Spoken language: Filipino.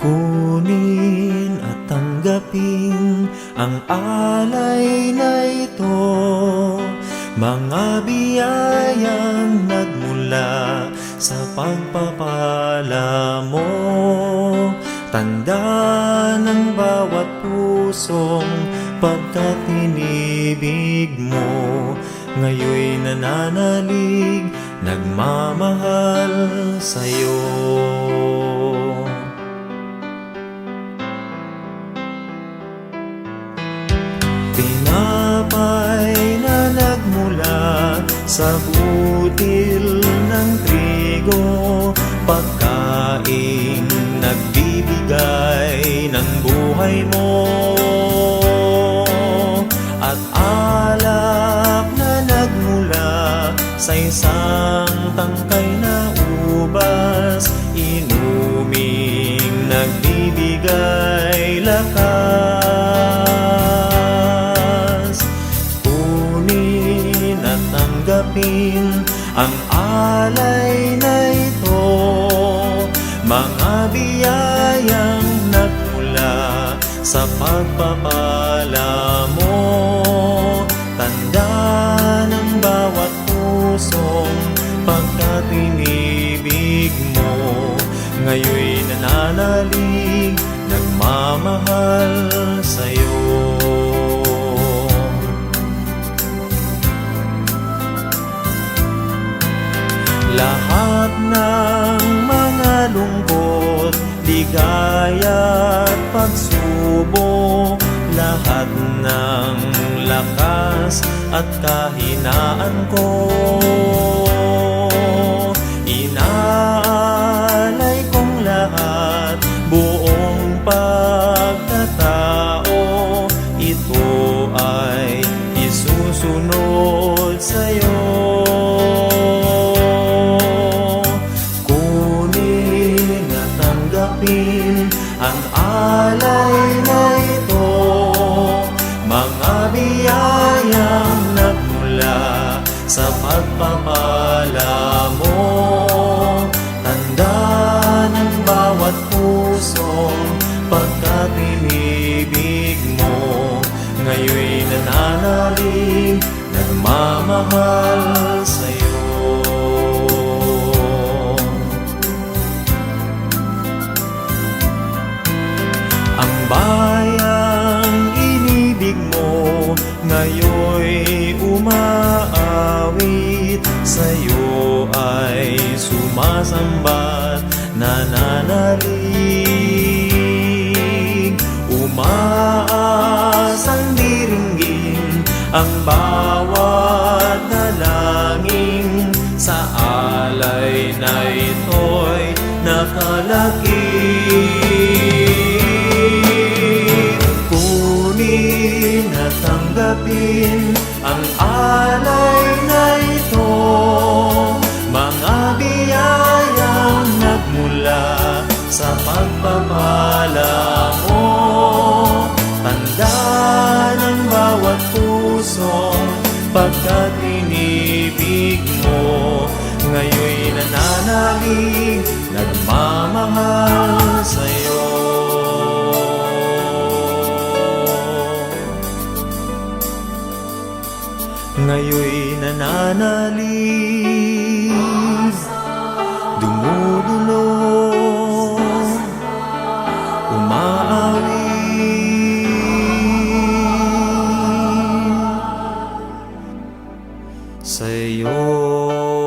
Kunin at tanggapin ang alay na ito. Mga biyayang nagmula sa pagpapala mo. Tanda ng bawat pusong pagkat inibig mo. Ngayon'y nananalig, nagmamahal sa'yo. Sa butil ng trigo Pagkaing nagbibigay ng buhay mo. At alak na nagmula sa isang tangkay na ubas Inuming nagbibigay ang alay na ito Mga biyayang nagmula sa pagpapala mo. Tanda ng bawat pusong pagkat inibig mo. Ngayon'y nananalig, nagmamahal sa'yo Lahat ng mga lungkot, ligaya at pagsubok Lahat ng lakas at kahinaan ko. Inaalay kong lahat, buong pagkatao Ito ay isusunod sa'yo alay na ito Mga biyayang nagmula sa pagpapala mo. Tanda ng bawat pusong pagkat inibig mo. Ngayon'y nananalig, nagmamahal sa'yo Sa'yo ay sumasambat Nananalig Umaasang diringgin Ang bawat dalangin Sa alay na ito'y nakalakip Kunin at tanggapin ang alay sa pagpapala mo. Tanda ng bawat pusong pagkat inibig mo. Ngayon'y nananalig, nagmamahal sa'yo. Ngayon'y nananalig Dumudulog Umaawit Sa'yo